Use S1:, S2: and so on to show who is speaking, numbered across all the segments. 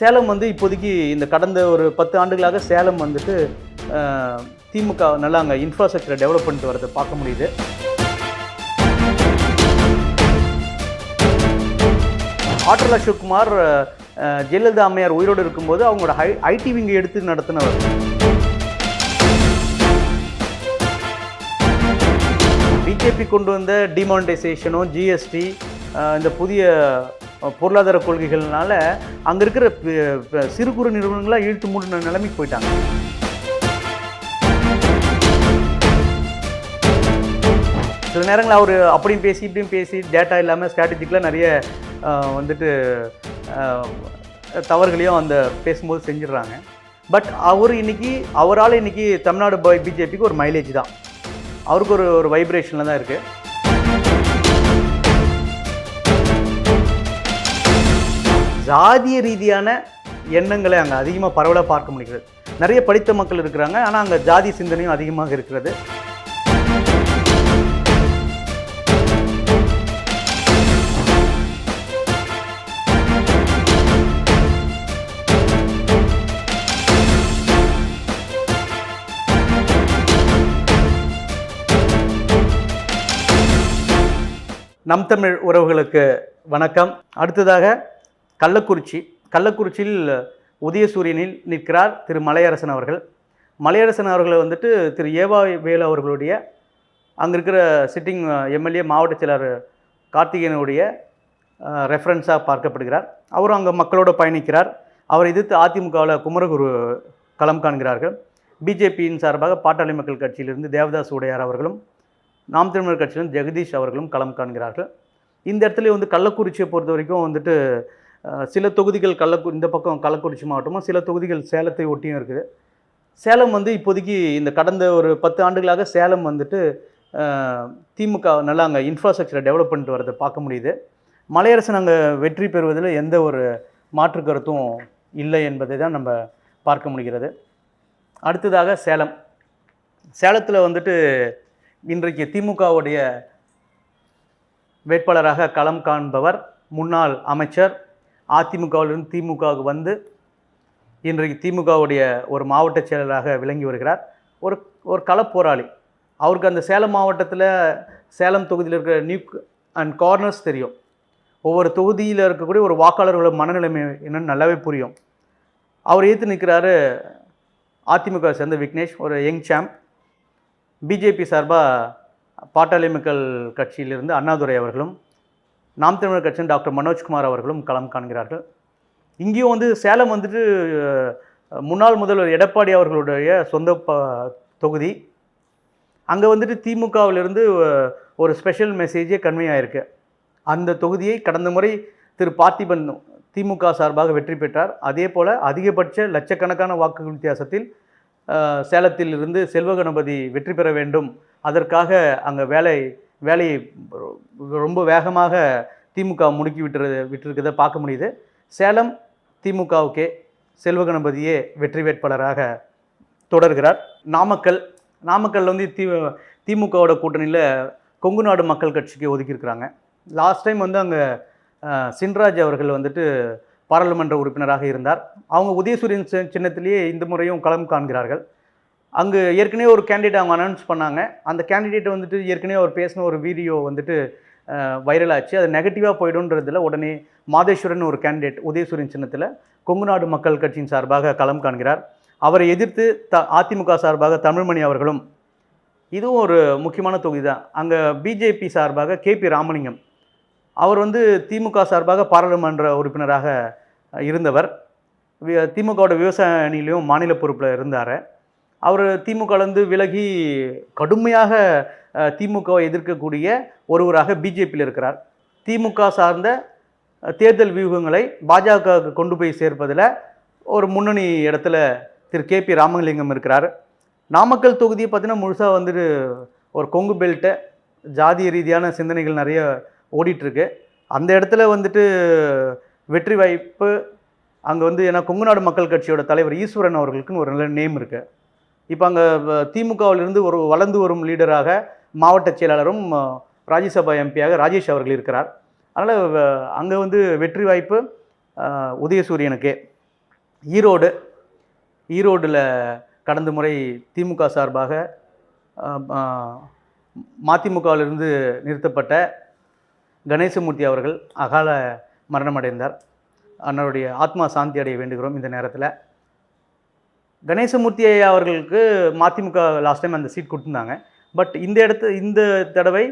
S1: சேலம் வந்து இப்போதைக்கு இந்த கடந்த ஒரு பத்து ஆண்டுகளாக சேலம் வந்துட்டு திமுக நல்லா அங்கே இன்ஃப்ராஸ்ட்ரக்சரை டெவலப் பண்ணிட்டு வரதை பார்க்க முடியுது. ஆற்றல் அசோக்குமார் ஜெயலலிதா அம்மையார் உயிரோடு இருக்கும்போது அவங்களோட ஹை ஐடி விங்கை எடுத்து நடத்தினவர். பிஜேபி கொண்டு வந்த டிமானிட்டைசேஷனும் ஜிஎஸ்டி இந்த புதிய பொருளாதார கொள்கைகள்னால அங்கே இருக்கிற சிறு குறு நிறுவனங்களாக இழுத்து மூடின நிலைமைக்கு போயிட்டாங்க. சில நேரங்களில் அவர் அப்படியும் பேசி இப்படியும் பேசி டேட்டா இல்லாமல் ஸ்ட்ராட்டஜிக்கெலாம் நிறைய வந்துட்டு தவறுகளையும் அந்த பேசும்போது செஞ்சிடுறாங்க. பட் அவர் இன்னைக்கு அவரால் இன்னைக்கு தமிழ்நாடு பிஜேபிக்கு ஒரு மைலேஜ் தான். அவருக்கு ஒரு ஒரு வைப்ரேஷனில் தான் இருக்குது ஜாதிய ரீதியான எண்ணங்களை அங்கே அதிகமாக பரவலாக பார்க்க முடிகிறது. நிறைய படித்த மக்கள் இருக்கிறாங்க ஆனால் அங்கே ஜாதி சிந்தனையும் அதிகமாக இருக்கிறது. நம் தமிழ் உறவுகளுக்கு வணக்கம். அடுத்ததாக கள்ளக்குறிச்சி கள்ளக்குறிச்சியில் உதயசூரியனில் நிற்கிறார் திரு மலையரசன் அவர்கள். மலையரசன் அவர்களை வந்துட்டு திரு ஏவா வேலு அவர்களுடைய அங்கே இருக்கிற சிட்டிங் எம்எல்ஏ மாவட்ட செயலர் கார்த்திகேயனுடைய ரெஃபரன்ஸாக பார்க்கப்படுகிறார். அவரும் அங்கே மக்களோட பயணிக்கிறார். அவரை எதிர்த்து அதிமுகவில் குமரகுரு களம் காண்கிறார்கள். பிஜேபியின் சார்பாக பாட்டாளி மக்கள் கட்சியிலிருந்து தேவதாஸ் உடையார் அவர்களும் நாம் தமிழர் கட்சியிலும் ஜெகதீஷ் அவர்களும் களம் காண்கிறார்கள். இந்த இடத்துல வந்து கள்ளக்குறிச்சியை பொறுத்த வரைக்கும் வந்துட்டு சில தொகுதிகள் கள்ளக்கு இந்த பக்கம் கள்ளக்குறிச்சி மாவட்டமும் சில தொகுதிகள் சேலத்தை ஒட்டியும் இருக்குது. சேலம் வந்து இப்போதைக்கு இந்த கடந்த ஒரு பத்து ஆண்டுகளாக சேலம் வந்துட்டு திமுக நல்லா அங்கே இன்ஃப்ராஸ்ட்ரக்சரை டெவலப் பண்ணிட்டு வரதை பார்க்க முடியுது. மலையரசன் அங்கே வெற்றி பெறுவதில் எந்த ஒரு மாற்று கருத்தும் இல்லை என்பதை தான் நம்ம பார்க்க முடிகிறது. அடுத்ததாக சேலம். சேலத்தில் வந்துட்டு இன்றைக்கு திமுகவுடைய வேட்பாளராக களம் காண்பவர் முன்னாள் அமைச்சர் அதிமுகவிலிருந்து திமுகவுக்கு வந்து இன்றைக்கு திமுகவுடைய ஒரு மாவட்ட செயலராக விளங்கி வருகிறார். ஒரு ஒரு களப்போராளி. அவருக்கு அந்த சேலம் மாவட்டத்தில் சேலம் தொகுதியில் இருக்கிற நியூக் அண்ட் கார்னர்ஸ் தெரியும். ஒவ்வொரு தொகுதியில் இருக்கக்கூடிய ஒரு வாக்காளர்களோட மனநிலைமை என்னென்னு நல்லாவே புரியும். அவர் ஏற்று நிற்கிறாரு அதிமுக சேர்ந்த விக்னேஷ் ஒரு யங் சாம்ப் பிஜேபி சார்பாக பாட்டாளி மக்கள் கட்சியிலிருந்து அண்ணாதுரை அவர்களும் நாம் தமிழர் கட்சியின் டாக்டர் மனோஜ்குமார் அவர்களும் களம் காண்கிறார்கள். இங்கேயும் வந்து சேலம் வந்துட்டு முன்னாள் முதல்வர் எடப்பாடி அவர்களுடைய சொந்த ப தொகுதி. அங்கே வந்துட்டு திமுகவிலிருந்து ஒரு ஸ்பெஷல் மெசேஜே கன்வே ஆயிருக்கு. அந்த தொகுதியை கடந்த முறை திரு பார்த்திபன் திமுக சார்பாக வெற்றி பெற்றார். அதே போல் அதிகபட்ச லட்சக்கணக்கான வாக்கு வித்தியாசத்தில் சேலத்தில் இருந்து செல்வ கணபதி வெற்றி பெற வேண்டும். அதற்காக அங்கே வேலை வேலையை ரொம்ப வேகமாக திமுக முடுக்கி விட்டுறது விட்டுருக்கிறத பார்க்க முடியுது. சேலம் திமுகவுக்கே செல்வகணபதியே வெற்றி வேட்பாளராக தொடர்கிறார். நாமக்கல் நாமக்கல்ல வந்து தி திமுகவோட கூட்டணியில் கொங்கு நாடு மக்கள் கட்சிக்கு ஒதுக்கியிருக்கிறாங்க. லாஸ்ட் டைம் வந்து அங்கே சின்ராஜ் அவர்கள் வந்துட்டு பாராளுமன்ற உறுப்பினராக இருந்தார். அவங்க உதயசூரியன் சி- சின்னத்திலேயே இந்த முறையும் களம் காண்கிறார்கள். அங்கு ஏற்கனவே ஒரு கேண்டிடேட் அவங்க அனௌன்ஸ் பண்ணாங்க. அந்த கேண்டிடேட் வந்துட்டு ஏற்கனவே அவர் பேசின ஒரு வீடியோ வந்துட்டு வைரல் ஆச்சு. அது நெகட்டிவாக போயிடும்ன்றதுல உடனே மாதேஸ்வரன் ஒரு கேண்டிடேட் உதயசூரியன் சின்னத்தில் கொங்குநாடு மக்கள் கட்சியின் சார்பாக களம் காண்கிறார். அவரை எதிர்த்து த அதிமுக சார்பாக தமிழ்மணி அவர்களும் இதுவும் ஒரு முக்கியமான தொகுதி தான் அங்கே பிஜேபி சார்பாக கேபி ராமலிங்கம் அவர் வந்து திமுக சார்பாக பாராளுமன்ற உறுப்பினராக இருந்தவர். திமுகவோட விவசாய அணியிலையும் மாநில பொறுப்பில் இருந்தார். அவர் திமுகலேருந்து விலகி கடுமையாக திமுகவை எதிர்க்கக்கூடிய ஒருவராக பிஜேபியில் இருக்கிறார். திமுக சார்ந்த தேர்தல் வியூகங்களை பாஜகவுக்கு கொண்டு போய் சேர்ப்பதில் ஒரு முன்னணி இடத்துல திரு கே பி ராமலிங்கம் இருக்கிறார். நாமக்கல் தொகுதியை பார்த்தீங்கன்னா முழுசாக வந்துட்டு ஒரு கொங்கு பெல்ட்டை ஜாதிய ரீதியான சிந்தனைகள் நிறைய ஓடிட்டுருக்கு. அந்த இடத்துல வந்துட்டு வெற்றி வாய்ப்பு அங்கே வந்து ஏன்னா கொங்கு நாடு மக்கள் கட்சியோட தலைவர் ஈஸ்வரன் அவர்களுக்குன்னு ஒரு நல்ல நேம் இருக்குது இப்போ அங்கே திமுகவிலிருந்து ஒரு வளர்ந்து வரும் லீடராக மாவட்ட செயலாளரும் ராஜ்யசபா எம்பியாக ராஜேஷ் அவர்கள் இருக்கிறார். அதனால் அங்கே வந்து வெற்றி வாய்ப்பு உதயசூரியனுக்கு உதயசூரியனுக்கே. ஈரோடு ஈரோடில் கடந்த முறை திமுக சார்பாக மதிமுகவிலிருந்து நிறுத்தப்பட்ட கணேசமூர்த்தி அவர்கள் அகால மரணமடைந்தார். அன்னருடைய ஆத்மா சாந்தி அடைய வேண்டுகிறோம் இந்த நேரத்தில். கணேசமூர்த்தி ஐயா அவர்களுக்கு மதிமுக லாஸ்ட் டைம் அந்த சீட் கொடுத்துருந்தாங்க. பட் இந்த இடத்து இந்த தடவை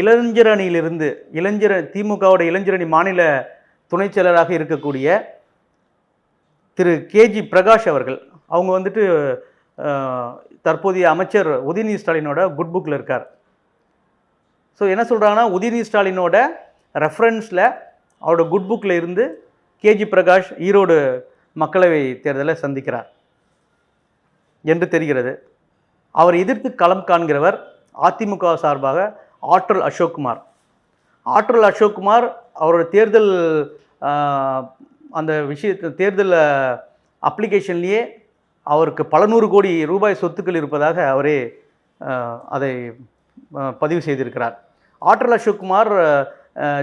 S1: இளைஞர் அணியிலிருந்து இளைஞர் திமுகவோட இளைஞரணி மாநில துணைச் செயலராக இருக்கக்கூடிய திரு கேஜி பிரகாஷ் அவர்கள் அவங்க வந்துட்டு தற்போதைய அமைச்சர் உதயநிதி ஸ்டாலினோட குட் புக்கில் இருக்கார். ஸோ என்ன சொல்கிறாங்கன்னா உதயநிதி ஸ்டாலினோட ரெஃபரன்ஸில் அவரோட குட் புக்கில் இருந்து கேஜி பிரகாஷ் ஈரோடு மக்களவை தேர்தலை சந்திக்கிறார். என்று தெரிகிறது. அவர் எதிர்த்து களம் காண்கிறவர் அதிமுக சார்பாக ஆற்றல் அசோக்குமார். ஆற்றல் அசோக்குமார் அவரோட தேர்தல் அந்த விஷயத்தை தேர்தல் அப்ளிகேஷன்லேயே அவருக்கு பல நூறு கோடி ரூபாய் சொத்துக்கள் இருப்பதாக அவரே அதை பதிவு செய்திருக்கிறார். ஆற்றல் அசோக்குமார்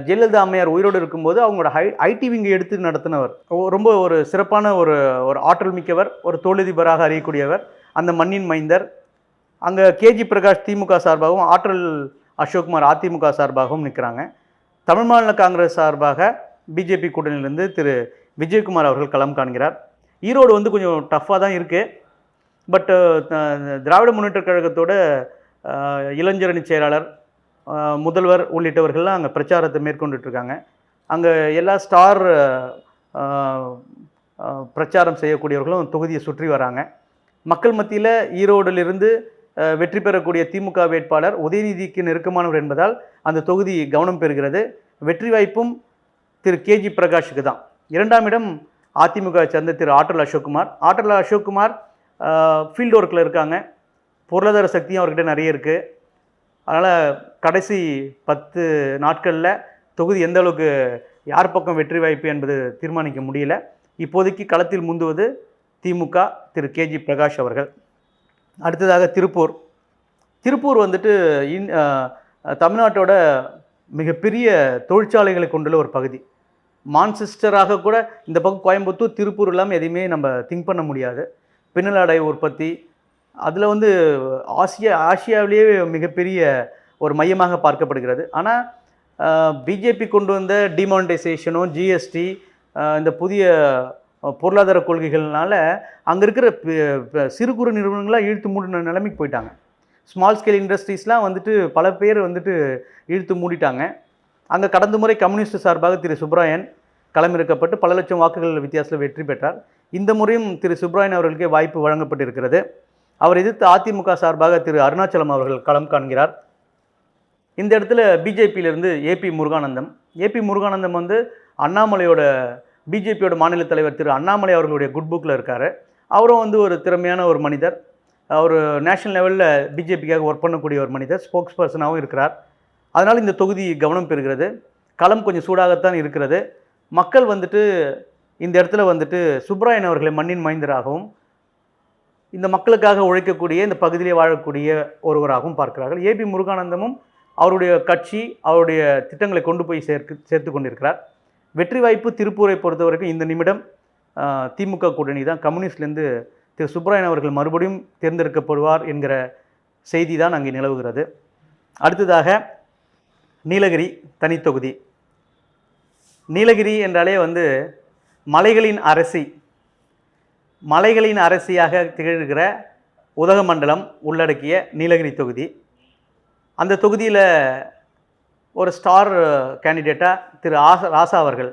S1: ஜெயலலிதா அம்மையார் உயிரோடு இருக்கும்போது அவங்களோட ஹை ஐடி விங்கை எடுத்து நடத்தினவர். ரொம்ப ஒரு சிறப்பான ஒரு ஒரு ஆற்றல் மிக்கவர் ஒரு தொழிலதிபராக அறியக்கூடியவர் அந்த மண்ணின் மைந்தர். அங்கே கேஜி பிரகாஷ் திமுக சார்பாகவும் ஆற்றல் அசோக்குமார் அதிமுக சார்பாகவும் நிற்கிறாங்க தமிழ் மாநில காங்கிரஸ் சார்பாக பிஜேபி கூட்டணியிலிருந்து திரு விஜயகுமார் அவர்கள் களம் காண்கிறார். ஈரோடு வந்து கொஞ்சம் டஃப்பாக தான் இருக்குது பட்டு திராவிட முன்னேற்றக் கழகத்தோட இளைஞரணி செயலாளர் முதல்வர் உள்ளிட்டவர்கள்லாம் அங்கே பிரச்சாரத்தை மேற்கொண்டுட்ருக்காங்க. அங்கே எல்லா ஸ்டார் பிரச்சாரம் செய்யக்கூடியவர்களும் தொகுதியை சுற்றி வராங்க. மக்கள் மத்தியில் ஈரோடிலிருந்து வெற்றி பெறக்கூடிய திமுக வேட்பாளர் உதயநிதிக்கு நெருக்கமானவர் என்பதால் அந்த தொகுதி கவனம் பெறுகிறது. வெற்றி வாய்ப்பும் திரு. கேஜி பிரகாஷுக்கு தான். இரண்டாம் இடம் அதிமுக சேர்ந்த திரு. ஆற்றல் அசோக்குமார். ஆற்றல் அசோக்குமார் ஃபீல்டு ஒர்க்கில் இருக்காங்க. பொருளாதார சக்தியும் அவர்கிட்ட நிறைய இருக்குது அதனால் கடைசி பத்து நாட்களில் தொகுதி எந்த அளவுக்கு யார் பக்கம் வெற்றி வாய்ப்பு என்பது தீர்மானிக்க முடியல. இப்போதைக்கு களத்தில் முந்துவது திமுக திரு. கேஜி பிரகாஷ் அவர்கள். அடுத்ததாக திருப்பூர். திருப்பூர் வந்துட்டு இன் தமிழ்நாட்டோட மிகப்பெரிய தொழிற்சாலைகளை கொண்டுள்ள ஒரு பகுதி. மான்செஸ்டராக கூட இந்த பக்கம் கோயம்புத்தூர் திருப்பூர் இல்லாமல் எதையுமே நம்ம திங்க் பண்ண முடியாது. பின்னலாடை உற்பத்தி அதில் வந்து ஆசியா ஆசியாவிலேயே மிகப்பெரிய ஒரு மையமாக பார்க்கப்படுகிறது. ஆனால் பிஜேபி கொண்டு வந்த டிமானிட்டைசேஷனும் ஜிஎஸ்டி இந்த புதிய பொருளாதார கொள்கைகள்னால அங்கே இருக்கிற சிறு குறு நிறுவனங்களாக இழுத்து மூடின நிலைமைக்கு போயிட்டாங்க. ஸ்மால் ஸ்கேல் இண்டஸ்ட்ரீஸ்லாம் வந்துட்டு பல பேர் வந்துட்டு இழுத்து மூடிட்டாங்க. அங்கே கடந்த முறை கம்யூனிஸ்ட் சார்பாக திரு சுப்ராயன் களமிறக்கப்பட்டு பல லட்சம் வாக்குகள் வித்தியாசத்தில் வெற்றி பெற்றார். இந்த முறையும் திரு சுப்ராயன் அவர்களுக்கே வாய்ப்பு வழங்கப்பட்டிருக்கிறது. அவர் எதிர்த்து அதிமுக சார்பாக திரு அருணாச்சலம் அவர்கள் களம் காண்கிறார். இந்த இடத்துல பிஜேபியிலிருந்து A P Muruganandam. A P Muruganandam வந்து அண்ணாமலையோட பிஜேபியோட மாநில தலைவர் திரு அண்ணாமலை அவர்களுடைய குட் புக்கில் இருக்கார். அவரும் வந்து ஒரு திறமையான ஒரு மனிதர். அவர் நேஷனல் லெவலில் பிஜேபிக்காக ஒர்க் பண்ணக்கூடிய ஒரு மனிதர் ஸ்போக்ஸ் பர்சனாகவும் இருக்கிறார். அதனால் இந்த தொகுதி கவனம் பெறுகிறது. களம் கொஞ்சம் சூடாகத்தான் இருக்கிறது. மக்கள் வந்துட்டு இந்த இடத்துல வந்துட்டு சுப்ராயன் அவர்களை மண்ணின் மைந்தராகவும் இந்த மக்களுக்காக உழைக்கக்கூடிய இந்த பகுதியிலே வாழக்கூடிய ஒருவராகவும் பார்க்கிறார்கள். ஏபி முருகானந்தமும் அவருடைய கட்சி அவருடைய திட்டங்களை கொண்டு போய் சேர்க்கு சேர்த்து கொண்டிருக்கிறார். வெற்றி வாய்ப்பு திருப்பூரை பொறுத்த வரைக்கும் இந்த நிமிடம் திமுக கூட்டணி தான். கம்யூனிஸ்ட்லேருந்து திரு சுப்ராயன் அவர்கள் மறுபடியும் தேர்ந்தெடுக்கப்படுவார் என்கிற செய்தி தான் அங்கே நிலவுகிறது. அடுத்ததாக நீலகிரி தனித்தொகுதி நீலகிரி என்றாலே வந்து மலைகளின் அரசி மலைகளின் அரசியாக திகழ்கிற உதகமண்டலம் உள்ளடக்கிய நீலகிரி தொகுதி. அந்த தொகுதியில் ஒரு ஸ்டார் கேண்டிடேட்டாக திரு ஆசா ராசா அவர்கள்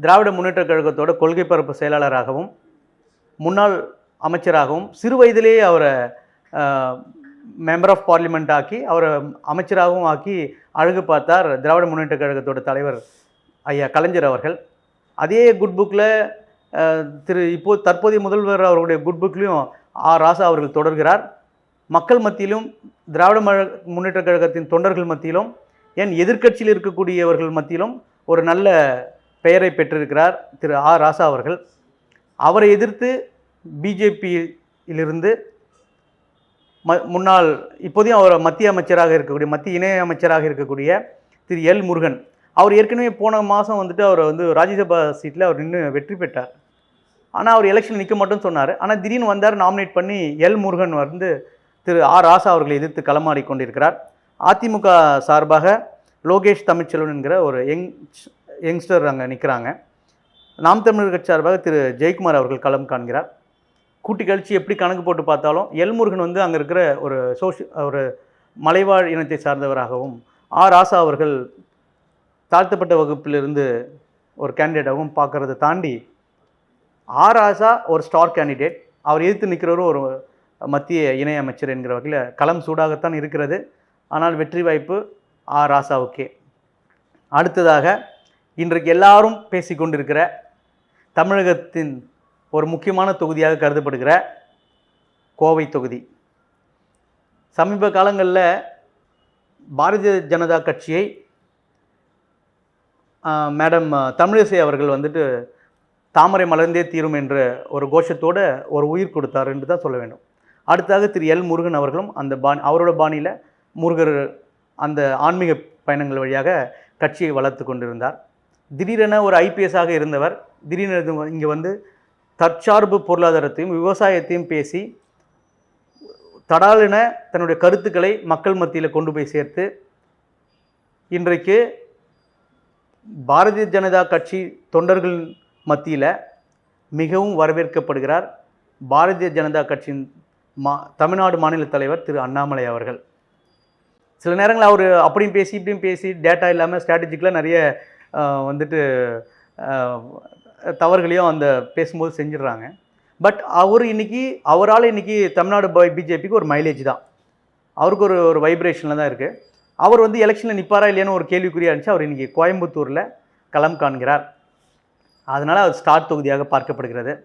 S1: திராவிட முன்னேற்றக் கழகத்தோட கொள்கை பரப்பு செயலாளராகவும் முன்னாள் அமைச்சராகவும் சிறு வயதிலேயே அவரை மெம்பர் ஆஃப் பார்லிமெண்ட் ஆக்கி அவரை அமைச்சராகவும் ஆக்கி அழகு பார்த்தார் திராவிட முன்னேற்றக் கழகத்தோட தலைவர் ஐயா கலைஞர் அவர்கள். அதே குட் புக்கில் திரு இப்போ தற்போதைய முதல்வர் அவர்களுடைய குட் புக்லேயும் ஆர் ராசா அவர்கள் தொடர்கிறார். மக்கள் மத்தியிலும் திராவிட மழ- முன்னேற்றக் கழகத்தின் தொண்டர்கள் மத்தியிலும் ஏன் எதிர்க்கட்சியில் இருக்கக்கூடியவர்கள் மத்தியிலும் ஒரு நல்ல பெயரை பெற்றிருக்கிறார் திரு ஆர் ராசா அவர்கள். அவரை எதிர்த்து பிஜேபியிலிருந்து ம முன்னாள் இப்போதையும் அவர் மத்திய அமைச்சராக இருக்கக்கூடிய மத்திய இணை அமைச்சராக இருக்கக்கூடிய திரு எல் முருகன். அவர் ஏற்கனவே போன மாதம் வந்துட்டு அவர் வந்து ராஜ்யசபா சீட்டில் அவர் நின்று வெற்றி பெற்றார். ஆனால் அவர் எலெக்ஷன் நிற்க மட்டும் சொன்னார். ஆனால் திடீர்னு வந்தார் நாமினேட் பண்ணி எல் முருகன் வந்து திரு ஆர் ராசா அவர்களை எதிர்த்து களமாடி கொண்டிருக்கிறார். அதிமுக சார்பாக லோகேஷ் தமிழ்ச்செல்வன் என்கிற ஒரு யங் யங்ஸ்டர் அங்கே நிற்கிறாங்க நாம் தமிழர் கட்சி சார்பாக திரு ஜெயக்குமார் அவர்கள் களம் காண்கிறார். கூட்டி கழிச்சு எப்படி கணக்கு போட்டு பார்த்தாலும் எல் முருகன் வந்து அங்கே இருக்கிற ஒரு சோஷி ஒரு மலைவாழ் இனத்தை சார்ந்தவராகவும் ஆர் ராசா அவர்கள் தாழ்த்தப்பட்ட வகுப்பிலிருந்து ஒரு கேண்டிடேட்டாகவும் பார்க்குறத தாண்டி ஆர் ஆசா ஒரு ஸ்டார் கேண்டிடேட் அவர் எதிர்த்து நிற்கிறவரும் ஒரு மத்திய இணையமைச்சர் என்கிற வகையில் களம் சூடாகத்தான் இருக்கிறது. ஆனால் வெற்றி வாய்ப்பு ஆர் ராசாவுக்கே அடுத்ததாக இன்றைக்கு எல்லாரும் பேசிக்கொண்டிருக்கிற தமிழகத்தின் ஒரு முக்கியமான தொகுதியாக கருதப்படுகிற கோவை தொகுதி. சமீப காலங்களில் பாரதிய ஜனதா கட்சியை மேடம் தமிழிசை அவர்கள் வந்துட்டு தாமரை மலர்ந்தே தீரும் என்ற ஒரு கோஷத்தோடு ஒரு உயிர் கொடுத்தார் என்று தான் சொல்ல வேண்டும். அடுத்ததாக திரு எல் முருகன் அவர்களும் அந்த பாணி அவரோட பாணியில் முருகர் அந்த ஆன்மீக பயணங்கள் வழியாக கட்சியை வளர்த்து கொண்டிருந்தார். திடீரென ஒரு ஐபிஎஸ்ஸாக இருந்தவர் திடீரென இங்கே வந்து தற்சார்பு பொருளாதாரத்தையும் விவசாயத்தையும் பேசி தடாலென தன்னுடைய கருத்துக்களை மக்கள் மத்தியில் கொண்டு போய் சேர்த்து இன்றைக்கு பாரதிய ஜனதா கட்சி தொண்டர்கள் மத்தியில் மிகவும் வரவேற்கப்படுகிறார் பாரதிய ஜனதா கட்சியின் மா தமிழ்நாடு மாநில தலைவர் திரு அண்ணாமலை அவர்கள். சில நேரங்களில் அவர் அப்படியும் பேசி இப்படியும் பேசி டேட்டா இல்லாமல் ஸ்ட்ராட்டஜிக்கெலாம் நிறைய வந்துட்டு தவறுகளையும் அந்த பேசும்போது செஞ்சிடுறாங்க. பட் அவர் இன்னைக்கு அவரால் இன்றைக்கி தமிழ்நாடு பிஜேபிக்கு ஒரு மைலேஜ் தான். அவருக்கு ஒரு ஒரு வைப்ரேஷனில் தான் இருக்குது அவர் வந்து எலெக்ஷனில் நிற்பாரா இல்லையான்னு ஒரு கேள்விக்குறியாக இருந்துச்சு. அவர் இன்றைக்கி கோயம்புத்தூரில் களம் காண்கிறார். அதனால் அவர் ஸ்டார் தொகுதியாக பார்க்கப்படுகிறது.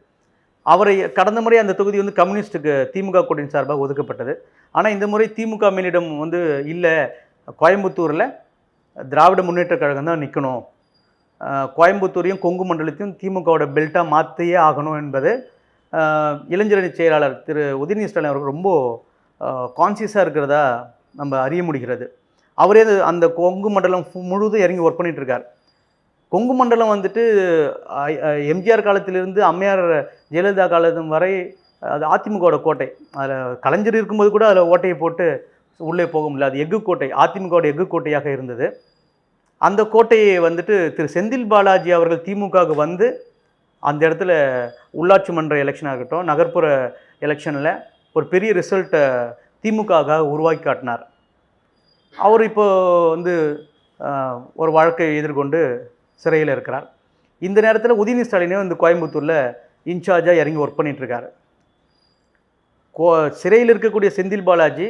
S1: அவரை கடந்த முறை அந்த தொகுதி வந்து கம்யூனிஸ்ட்டுக்கு திமுக கூட்டணி சார்பாக ஒதுக்கப்பட்டது. ஆனால் இந்த முறை திமுக மேலிடம் வந்து இல்லை. கோயம்புத்தூரில் திராவிட முன்னேற்ற கழகம் தான் நிற்கணும் கோயம்புத்தூரையும் கொங்கு மண்டலத்தையும் திமுகவோட பெல்ட்டாக மாற்றியே ஆகணும் என்பது இளைஞரணி செயலாளர் திரு உதயநிதி ஸ்டாலின் அவர்கள் ரொம்ப கான்சியஸாக இருக்கிறதா நம்ம அறிய முடிகிறது. அவரே அது- அந்த கொங்கு மண்டலம் முழுதும் இறங்கி ஒர்க் பண்ணிகிட்ருக்கார் இருக்கார். கொங்கு மண்டலம் வந்துட்டு எம்ஜிஆர் காலத்திலிருந்து அம்மையார் ஜெயலலிதா காலம் வரை அது அதிமுகவோட கோட்டை. அதில் கலைஞர் இருக்கும்போது கூட அதில் ஓட்டையை போட்டு உள்ளே போக முடியல. அது எஃகு கோட்டை அதிமுகவோட எஃகு கோட்டையாக இருந்தது. அந்த கோட்டையை வந்துட்டு திரு செந்தில் பாலாஜி அவர்கள் திமுகவுக்கு வந்து அந்த இடத்துல உள்ளாட்சி மன்ற எலெக்ஷன் ஆகட்டும் நகர்ப்புற எலெக்ஷனில் ஒரு பெரிய ரிசல்ட்டை திமுகவுக்காக உருவாக்கி காட்டினார். அவர் இப்போ வந்து ஒரு வழக்கை எதிர்கொண்டு சிறையில் இருக்கிறார். இந்த நேரத்தில் உதயநிதி ஸ்டாலினே வந்து கோயம்புத்தூரில் இன்சார்ஜாக இறங்கி ஒர்க் பண்ணிகிட்ருக்காரு கோ சிறையில் இருக்கக்கூடிய செந்தில் பாலாஜி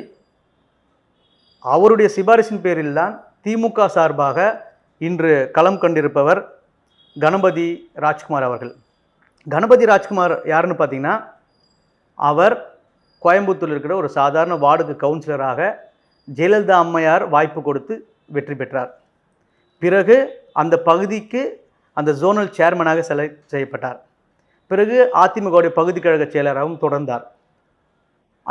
S1: அவருடைய சிபாரிசின் பேரில் தான் திமுக சார்பாக இன்று களம் கண்டிருப்பவர் கணபதி ராஜ்குமார் அவர்கள். கணபதி ராஜ்குமார் யாருன்னு பார்த்தீங்கன்னா அவர் கோயம்புத்தூரில் இருக்கிற ஒரு சாதாரண வார்டுக்கு கவுன்சிலராக ஜெயலலிதா அம்மையார் வாய்ப்பு கொடுத்து வெற்றி பெற்றார். பிறகு அந்த பகுதிக்கு அந்த ஜோனல் சேர்மனாக செலக்ட் செய்யப்பட்டார். பிறகு அதிமுகவுடைய பகுதி கழக செயலராகவும் தொடர்ந்தார்.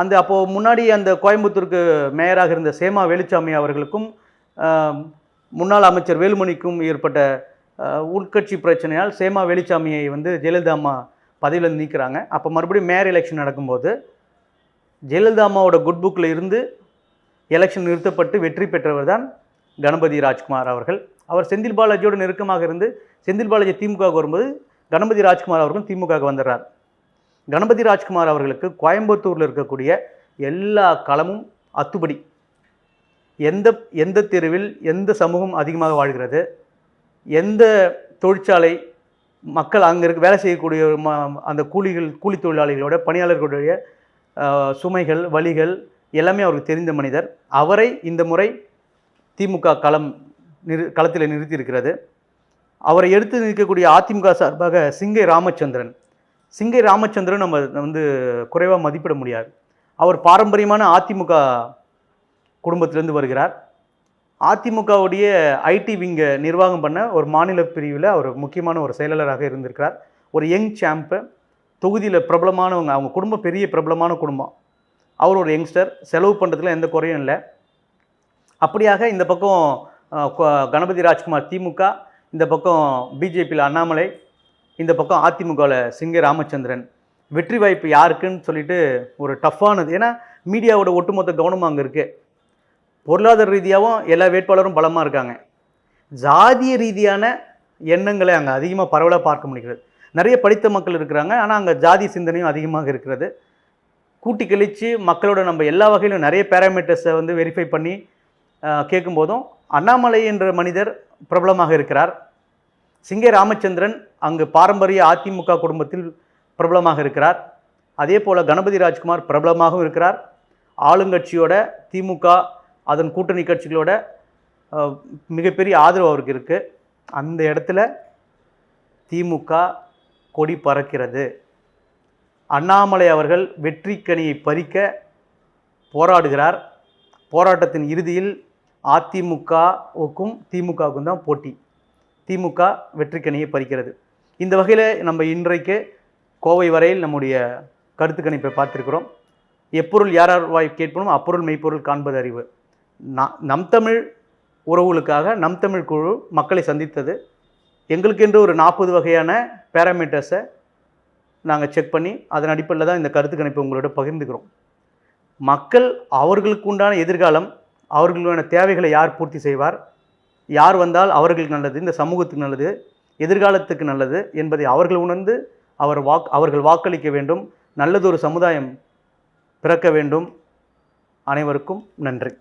S1: அந்த அப்போது முன்னாடி அந்த கோயம்புத்தூருக்கு மேயராக இருந்த சேமா வேலுச்சாமி அவர்களுக்கும் முன்னாள் அமைச்சர் வேலுமணிக்கும் ஏற்பட்ட உள்கட்சி பிரச்சனையால் சேமா வேலுச்சாமியை வந்து ஜெயலலிதா அம்மா பதவியிலேருந்து நீக்கிறாங்க. அப்போ மறுபடியும் மேயர் எலெக்ஷன் நடக்கும்போது ஜெயலலிதா அம்மாவோட குட் புக்கில் இருந்து எலெக்ஷன் நிறுத்தப்பட்டு வெற்றி பெற்றவர் தான் கணபதி ராஜ்குமார் அவர்கள். அவர் செந்தில் பாலாஜியோடு நெருக்கமாக இருந்து செந்தில் பாலாஜி திமுகவுக்கு வரும்போது கணபதி ராஜ்குமார் அவர்களும் திமுகவுக்கு வந்துடுறார். கணபதி ராஜ்குமார் அவர்களுக்கு கோயம்புத்தூரில் இருக்கக்கூடிய எல்லா களமும் அத்துப்படி எந்த எந்த தெருவில் எந்த சமூகம் அதிகமாக வாழ்கிறது எந்த தொழிற்சாலை மக்கள் அங்கே இருக்க வேலை செய்யக்கூடிய அந்த கூலிகள் கூலி தொழிலாளிகளோட பணியாளர்களுடைய சுமைகள் வழிகள் எல்லாமே அவருக்கு தெரிந்த மனிதர். அவரை இந்த முறை திமுக களம் நிறு களத்தில் நிறுத்தியிருக்கிறது. அவரை எடுத்து நிற்கக்கூடிய அதிமுக சார்பாக சிங்கை ராமச்சந்திரன். சிங்கை ராமச்சந்திரன் நம்ம வந்து குறைவாக மதிப்பிட முடியாது. அவர் பாரம்பரியமான அதிமுக குடும்பத்திலேருந்து வருகிறார். அதிமுகவுடைய ஐடி விங்கை நிர்வாகம் பண்ண ஒரு மாநில பிரிவில் அவர் முக்கியமான ஒரு செயலாளராக இருந்திருக்கிறார். ஒரு யங் சாம்பு தொகுதியில் பிரபலமானவங்க அவங்க குடும்பம் பெரிய பிரபலமான குடும்பம். அவர் ஒரு யங்ஸ்டர். செலவு பண்ணுறதுல எந்த குறையும் இல்லை. அப்படியாக இந்த பக்கம் கணபதி ராஜ்குமார் திமுக இந்த பக்கம் பிஜேபியில் அண்ணாமலை இந்த பக்கம் அதிமுகவில் சிங்க ராமச்சந்திரன். வெற்றி வாய்ப்பு யாருக்குன்னு சொல்லிட்டு ஒரு டஃப்பானது. ஏன்னா மீடியாவோட ஒட்டுமொத்த கவனமும் அங்கே இருக்குது பொருளாதார ரீதியாகவும் எல்லா வேட்பாளரும் பலமாக இருக்காங்க. ஜாதிய ரீதியான எண்ணங்களை அங்கே அதிகமாக பரவலாக பார்க்க முடிகிறது. நிறைய படித்த மக்கள் இருக்கிறாங்க. ஆனால் அங்கே ஜாதி சிந்தனையும் அதிகமாக இருக்கிறது. கூட்டி கழித்து மக்களோட நம்ம எல்லா வகையிலும் நிறைய பேராமீட்டர்ஸை வந்து வெரிஃபை பண்ணி கேட்கும்போதும் அண்ணாமலை என்ற மனிதர் பிரபலமாக இருக்கிறார். சிங்கே ராமச்சந்திரன் அங்கு பாரம்பரிய அதிமுக குடும்பத்தில் பிரபலமாக இருக்கிறார். அதே போல் கணபதி ராஜ்குமார் பிரபலமாகவும் இருக்கிறார். ஆளுங்கட்சியோட திமுக அதன் கூட்டணி கட்சிகளோட மிகப்பெரிய ஆதரவு அவருக்கு இருக்குது அந்த இடத்துல திமுக கொடி பறக்கிறது. அண்ணாமலை அவர்கள் வெற்றிக்கனியை பறிக்க போராடுகிறார். போராட்டத்தின் இறுதியில் அதிமுகவுக்கும் திமுகவுக்கும் தான் போட்டி. திமுக வெற்றிக்கணியை பறிக்கிறது. இந்த வகையில் நம்ம இன்றைக்கு கோவை வரையில் நம்முடைய கருத்து கணிப்பை எப்பொருள் யார் யார் வாய் கேட்பனும் அப்பொருள் மெய்ப்பொருள் காண்பது அறிவு. நா- நம் தமிழ் உறவுகளுக்காக நம் தமிழ் குழு மக்களை சந்தித்தது. எங்களுக்கென்று ஒரு நாற்பது வகையான பேராமீட்டர்ஸை நாங்கள் செக் பண்ணி அதன் அடிப்படையில் தான் இந்த கருத்து கணிப்பை உங்களோட பகிர்ந்துக்கிறோம். மக்கள் அவர்களுக்கு உண்டான எதிர்காலம் அவர்களுக்கான தேவைகளை யார் பூர்த்தி செய்வார்? யார் வந்தால் அவர்களுக்கு நல்லது இந்த சமூகத்துக்கு நல்லது எதிர்காலத்துக்கு நல்லது என்பதை அவர்கள் உணர்ந்து அவர் வாக் அவர்கள் வாக்களிக்க வேண்டும். நல்லதொரு சமுதாயம் பிறக்க வேண்டும். அனைவருக்கும் நன்றி.